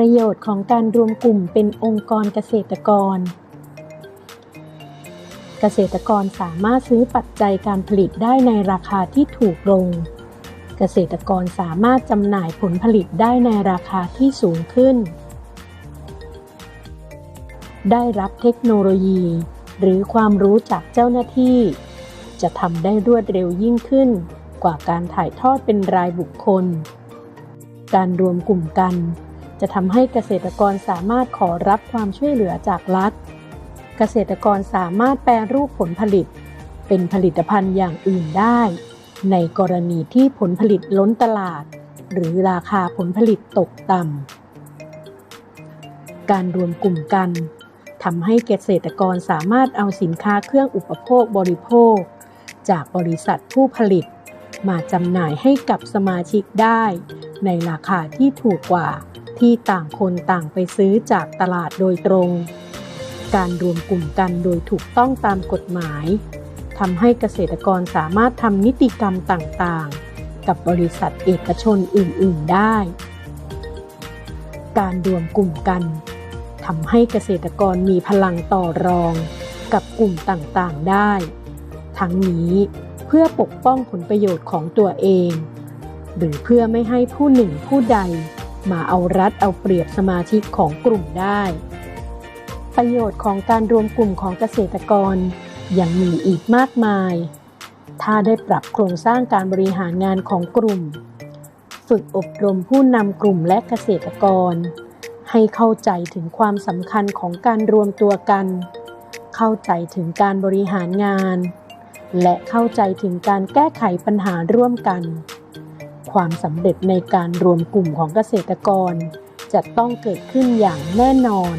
ประโยชน์ของการรวมกลุ่มเป็นองค์กรเกษตรกร เกษตรกรสามารถซื้อปัจจัยการผลิตได้ในราคาที่ถูกลง เกษตรกรสามารถจำหน่ายผลผลิตได้ในราคาที่สูงขึ้น ได้รับเทคโนโลยี หรือความรู้จากเจ้าหน้าที่ จะทำได้รวดเร็วยิ่งขึ้นกว่าการถ่ายทอดเป็นรายบุคคล การรวมกลุ่มกัน จะทำให้เกษตรกรสามารถขอรับความช่วยเหลือจากรัฐ เกษตรกรสามารถแปรรูปผลผลิต เป็นผลิตภัณฑ์อย่างอื่นได้ ในกรณีที่ผลผลิตล้นตลาด หรือราคาผลผลิตตกต่ำ การรวมกลุ่มกันทำให้เกษตรกรสามารถเอาสินค้าเครื่องอุปโภคบริโภค จากบริษัทผู้ผลิต มาจำหน่ายให้กับสมาชิกได้ ในราคาที่ถูกกว่าที่ต่างคนต่างไปซื้อจากตลาดโดยตรง การรวมกลุ่มกันโดยถูกต้องตามกฎหมายทำให้เกษตรกรสามารถทำนิติกรรมต่างๆ กับบริษัทเอกชนอื่น ๆ ได้ การรวมกลุ่มกันทำให้เกษตรกรมีพลังต่อรองกับกลุ่มต่างๆได้ ทั้งนี้เพื่อปกป้องผลประโยชน์ของตัวเอง หรือเพื่อไม่ให้ผู้หนึ่งผู้ใด มาเอารัดเอาเปรียบสมาชิกของกลุ่มได้ ประโยชน์ของการรวมกลุ่มของเกษตรกรยังมีอีกมากมาย ถ้าได้ปรับโครงสร้างการบริหารงานของกลุ่ม ฝึกอบรมผู้นำกลุ่มและเกษตรกร ให้เข้าใจถึงความสำคัญของการรวมตัวกัน เข้าใจถึงการบริหารงาน และเข้าใจถึงการแก้ไขปัญหาร่วมกัน ความสำเร็จในการรวมกลุ่มของเกษตรกร จะต้องเกิดขึ้นอย่างแน่นอน